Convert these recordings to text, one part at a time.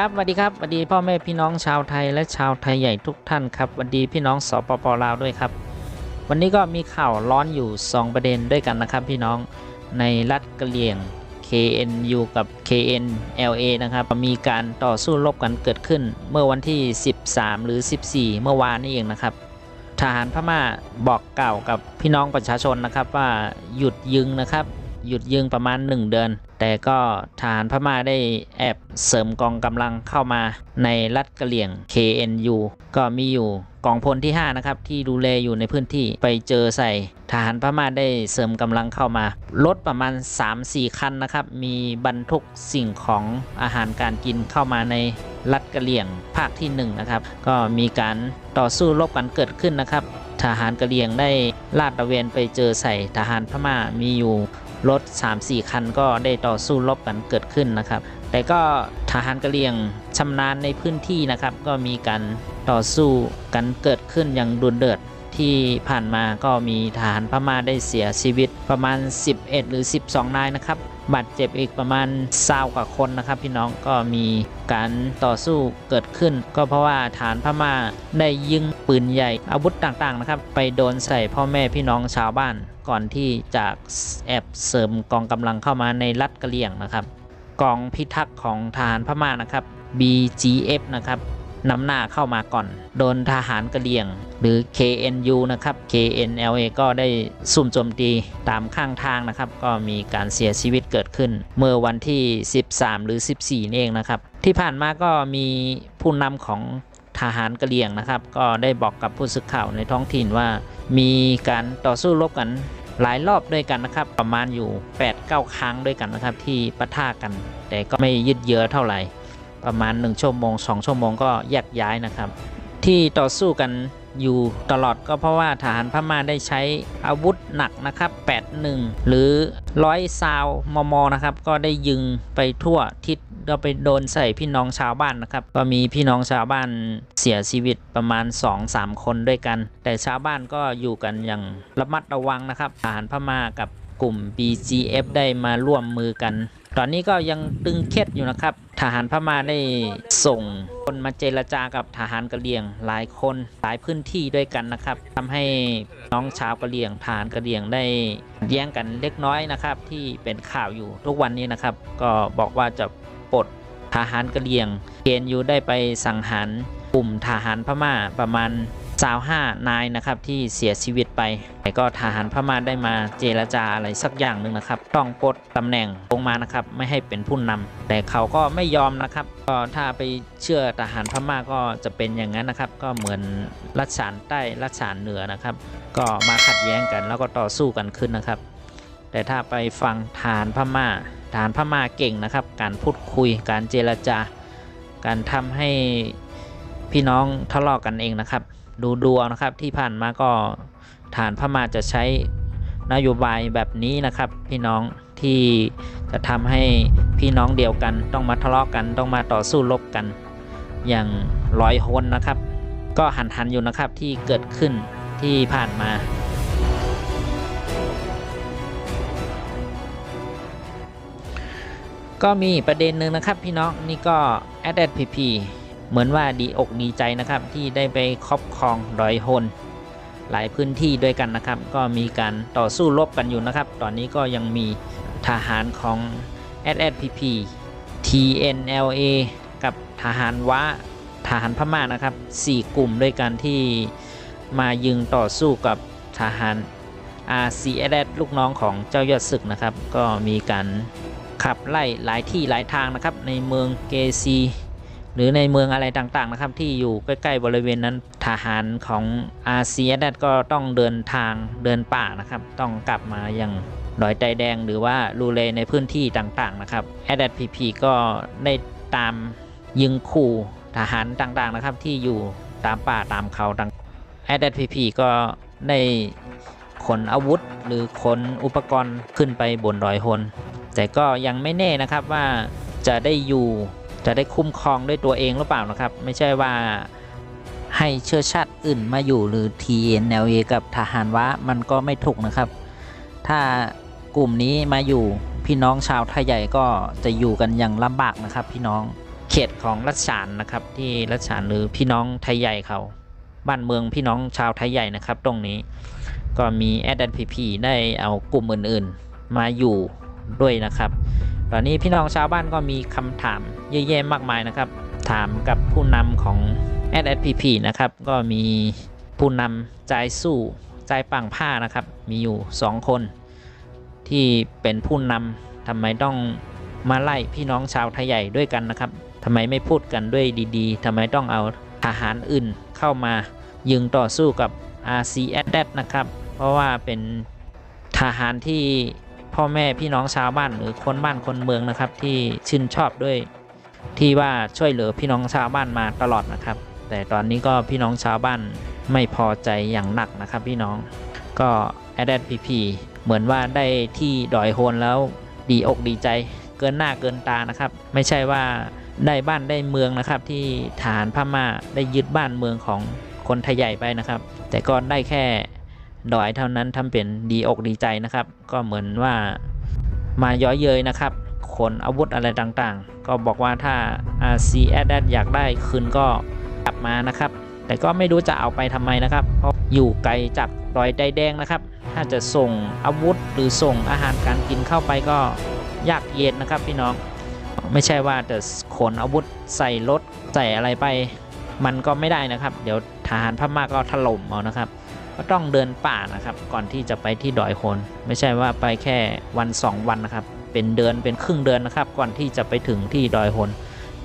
ครับสวัสดีครับสวัสดีพ่อแม่พี่น้องชาวไทยและชาวไทยใหญ่ทุกท่านครับสวัสดีพี่น้องสปปลาวด้วยครับ วันนี้ก็มีข่าวร้อนอยู่ 2 ประเด็นด้วยกันนะครับพี่น้องในรัฐกะเหรี่ยง KNU กับ KNLA นะครับมีการต่อสู้รบกันเกิดขึ้น เมื่อวันที่ 13 หรือ 14 เมื่อวานนี้เองนะครับ ทหารพม่าบอกกล่าวกับพี่น้องประชาชนนะครับว่าหยุดยิงนะครับ หยุดยิงประมาณ 1 เดือน แต่ก็ทหารพม่าได้แอบเสริมกองกำลังเข้ามาในรัฐกะเหรี่ยง KNU ก็มีอยู่กองพลที่ 5 นะครับ ที่ดูแลอยู่ในพื้นที่ไปเจอใส่ทหารพม่าได้เสริมกำลังเข้ามารถประมาณ 3-4 คันนะครับ มีบรรทุกสิ่งของอาหารการกินเข้ามาในรัฐกะเหรี่ยงภาคที่ 1 นะครับ ก็มีการต่อสู้รบกันเกิดขึ้นนะครับ ทหารกะเหรี่ยงได้ลาดตระเวนไปเจอใส่ทหารพม่ามีอยู่ รถ 3-4 คันก็ได้ต่อสู้รบกันเกิดขึ้นนะครับ แต่ก็ทหารกะเหรี่ยงชำนาญในพื้นที่นะครับ ก็มีการต่อสู้กันเกิดขึ้นอย่างดุเดือดที่ผ่านมาก็มีทหารพม่าได้เสียชีวิตประมาณ 11 หรือ 12 นายนะครับ บาดเจ็บอีกประมาณ20กว่าคนนะครับพี่น้องก็มีการต่อสู้เกิดขึ้น ก็เพราะว่าฐานพม่าได้ยิงปืนใหญ่อาวุธต่างๆนะครับ ไปโดนใส่พ่อแม่พี่น้องชาวบ้าน ก่อนที่จะแอบเสริมกองกำลังเข้ามาในรัฐกะเหรี่ยงนะครับ กองพิทักษ์ของทหารพม่านะครับ BGF นะครับ นำหน้าเข้ามาก่อน โดนทหารกระเหรี่ยง หรือ KNU นะครับ KNLA ก็ได้สุ่มโจมตีตามข้างทางนะครับ ก็มีการเสียชีวิตเกิดขึ้น เมื่อวันที่ 13 หรือ 14นี่เองนะครับ ที่ผ่านมาก็มีผู้นำของทหารกะเหรี่ยงนะครับ ก็ได้บอกกับผู้สื่อข่าวในท้องถิ่นว่า มีการต่อสู้รบกันหลายรอบด้วยกันนะครับ ประมาณอยู่ 8-9 ครั้งด้วยกันนะครับที่ปะทะกัน แต่ก็ไม่ยืดเยื้อเท่าไหร่ ประมาณ 1 ชั่วโมง 2 ชั่วโมงก็แยกย้ายนะครับ ที่ต่อสู้กันอยู่ตลอดก็เพราะว่าทหารพม่าได้ใช้อาวุธหนักนะครับ 81 หรือร้อยซาวมมนะครับ ก็ได้ยิงไปทั่วทิศก็ไปโดนใส่พี่น้องชาวบ้านนะครับ ก็มีพี่น้องชาวบ้านเสียชีวิตประมาณ 2-3 คนด้วยกัน แต่ชาวบ้านก็อยู่กันอย่างระมัดระวังนะครับทหารพม่ากับกลุ่ม BGF ได้มาร่วมมือกัน ตอนนี้ก็ยังตึงเครียดอยู่นะครับ ทหารพม่าได้ส่งคนมาเจรจากับทหารกะเหรี่ยงหลายคนหลายพื้นที่ด้วยกันนะครับทำให้น้องชาวกะเหรี่ยงทหารกะเหรี่ยงได้แย่งกันเล็กน้อยนะครับ ที่เป็นข่าวอยู่ทุกวันนี้นะครับ ก็บอกว่าจะปลดทหารกะเหรี่ยงเกณฑ์อยู่ได้ไปสังหารกลุ่มทหารพม่าประมาณ 25นายนะครับที่เสียชีวิตไป แต่ก็ทหารพม่าได้มาเจรจาอะไรสักอย่างหนึ่งนะครับ ต้องปลดตำแหน่งลงมานะครับไม่ให้เป็นผู้นำแต่เขาก็ไม่ยอมนะครับก็ถ้าไปเชื่อทหารพม่าก็จะเป็นอย่างนั้นนะครับ ก็เหมือนรัชฉานใต้รัชฉานเหนือนะครับ ก็มาขัดแย้งกันแล้วก็ต่อสู้กันขึ้นนะครับ แต่ถ้าไปฟังทหารพม่าทหารพม่าเก่งนะครับ การพูดคุยการเจรจาการทำให้พี่น้องทะเลาะกันเองนะครับ ดูดวงนะครับที่ผ่านมาก็ฐานพม่าจะใช้นโยบายแบบนี้นะครับ พี่น้องที่จะทำให้พี่น้องเดียวกัน ต้องมาทะเลาะกันต้องมาต่อสู้รบกัน อย่างร้อยหนนะครับ ก็หันหันอยู่นะครับที่เกิดขึ้นที่ผ่านมาก็มีประเด็นหนึ่งนะครับพี่น้องนี่ก็ a d p p เหมือนว่าดีอกดีใจนะครับที่ได้ไปครอบครองดอยโฮนหลายพื้นที่ด้วยกันนะครับ ก็มีการต่อสู้รบกันอยู่นะครับ ตอนนี้ก็ยังมีทหารของ SSPP TNLA กับทหารวะทหารพม่านะครับ 4 กลุ่มด้วยกันที่มายึงต่อสู้กับทหาร RCS ลูกน้องของเจ้ายอดศึกนะครับ ก็มีการขับไล่หลายที่หลายทางนะครับ ในเมืองเกซี หรือในเมืองอะไรต่างๆนะครับ ที่อยู่ใกล้ๆบริเวณนั้นทหารของอาเซียนก็ต้องเดินทางเดินป่านะครับ ต้องกลับมาอยังดอยไตแดงหรือว่ารูเลในพื้นที่ต่างๆนะครับแอดพีพีก็ได้ตามยิงขู่ทหารต่างๆนะครับ ที่อยู่ตามป่าตามเขาต่างแอดพีพีก็ได้ขนอาวุธหรือขนอุปกรณ์ขึ้นไปบนดอยโหนแต่ก็ยังไม่แน่นะครับว่าจะได้อยู่ จะได้คุ้มครองด้วยตัวเองหรือเปล่านะครับ ไม่ใช่ว่าให้เชื้อชาติอื่นมาอยู่หรือ TNLA กับทหารวะมันก็ไม่ถูกนะครับ ถ้ากลุ่มนี้มาอยู่พี่น้องชาวไทยใหญ่ก็จะอยู่กันอย่างลำบากนะครับ พี่น้องเขตของรัชฉานนะครับ ที่รัชฉานหรือพี่น้องไทยใหญ่เขาบ้านเมืองพี่น้องชาวไทยใหญ่นะครับ ตรงนี้ก็มีแอดแอนพีพีได้เอากลุ่มอื่นๆ มาอยู่ด้วยนะครับ ตอนนี้พี่น้องชาวบ้านก็มีคำถามเยอะแยะมากมายนะครับ ถามกับผู้นำของ s s p p นะครับ ก็มีผู้นำใจสู้ใจปังผ้านะครับ มีอยู่ 2 คน ที่เป็นผู้นำทำไมต้องมาไล่พี่น้องชาวไทยใหญ่ด้วยกันนะครับทำไมไม่พูดกันด้วยดีๆทำไมต้องเอาทหารอื่นเข้ามายิงต่อสู้กับ RCSS นะครับ เพราะว่าเป็นทหารที่ พ่อแม่พี่น้องชาวบ้านหรือคนบ้านคนเมืองนะครับ ที่ชื่นชอบด้วยที่ว่าช่วยเหลือพี่น้องชาวบ้านมาตลอดนะครับ แต่ตอนนี้ก็พี่น้องชาวบ้านไม่พอใจอย่างหนักนะครับ พี่น้องก็แอดแอดพีพีเหมือนว่าได้ที่ดอยโฮนแล้วดีอกดีใจเกินหน้าเกินตานะครับ ไม่ใช่ว่าได้บ้านได้เมืองนะครับ ที่ฐานพม่าได้ยึดบ้านเมืองของคนไทยใหญ่ไปนะครับ แต่ก็ได้แค่ ดอยเท่านั้นทำเป็นดีอกดีใจนะครับ ก็เหมือนว่ามาย้อยเย้ยนะครับ ขนอาวุธอะไรต่างๆ ก็บอกว่าถ้า RC a d อยากได้คืนก็กลับมานะครับ แต่ก็ไม่รู้จะเอาไปทำไมนะครับ เพราะอยู่ไกลจากดอยไดแดงนะครับ ถ้าจะส่งอาวุธหรือส่งอาหารการกินเข้าไปก็ยากเย็นนะครับพี่น้องไม่ใช่ว่าจะขนอาวุธใส่รถใส่อะไรไป มันก็ไม่ได้นะครับ เดี๋ยวทหารพม่าก็ถล่มเอานะครับ ก็ต้องเดินป่านะครับ ก่อนที่จะไปที่ดอยโคน ไม่ใช่ว่าไปแค่วันสองวันนะครับ เป็นเดือนเป็นครึ่งเดือนนะครับ ก่อนที่จะไปถึงที่ดอยโหน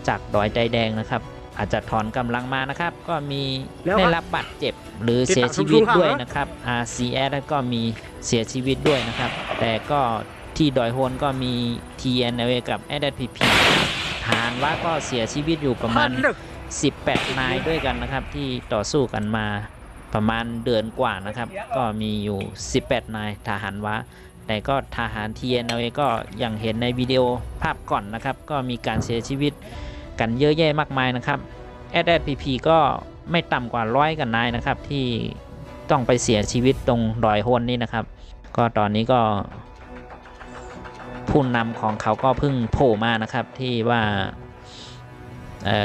จากดอยใจแดงนะครับ อาจจะถอนกำลังมานะครับ ก็มีแล้วครับได้รับบาดเจ็บหรือเสียชีวิตด้วยนะครับ RCS ก็มีเสียชีวิตด้วยนะครับ แต่ก็ที่ดอยโหนก็มี TNLA กับ SSPP ฐานว่าก็เสียชีวิตอยู่ประมาณ 18 นายด้วยกันนะครับ ที่ต่อสู้กันมา ประมาณเดือนกว่านะครับ ก็มีอยู่ 18 นายทหารวะแต่ก็ทหาร TNLA ก็อย่างเห็นในวิดีโอภาพก่อนนะครับ ก็มีการเสียชีวิตกันเยอะแยะมากมายนะครับ SSPP ก็ไม่ต่ำกว่าร้อยกันนายนะครับ ที่ต้องไปเสียชีวิตตรงดอยโฮนนี่นะครับ ก็ตอนนี้ก็ผู้นำของเขาก็เพิ่งโผล่มานะครับที่ว่า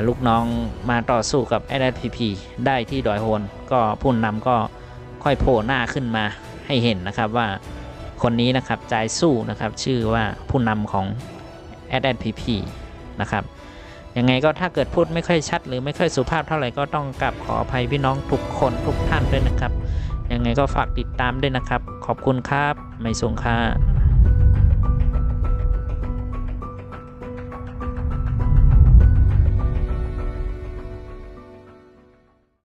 ลูกน้องมาต่อสู้กับ SSPP ได้ที่ดอยโฮนก็ผู้นำก็ค่อยโผล่หน้าขึ้นมาให้เห็นนะครับว่าคนนี้นะครับใจสู้นะครับชื่อว่าผู้นำของ SSPP นะครับยังไงก็ถ้าเกิดพูดไม่ค่อยชัด หรือไม่ค่อยสุภาพเท่าไหร่ก็ต้องกลับขออภัยพี่น้องทุกคนทุกท่านด้วยนะครับ ยังไงก็ฝากติดตามด้วยนะครับ ขอบคุณครับ ไม่สงค่า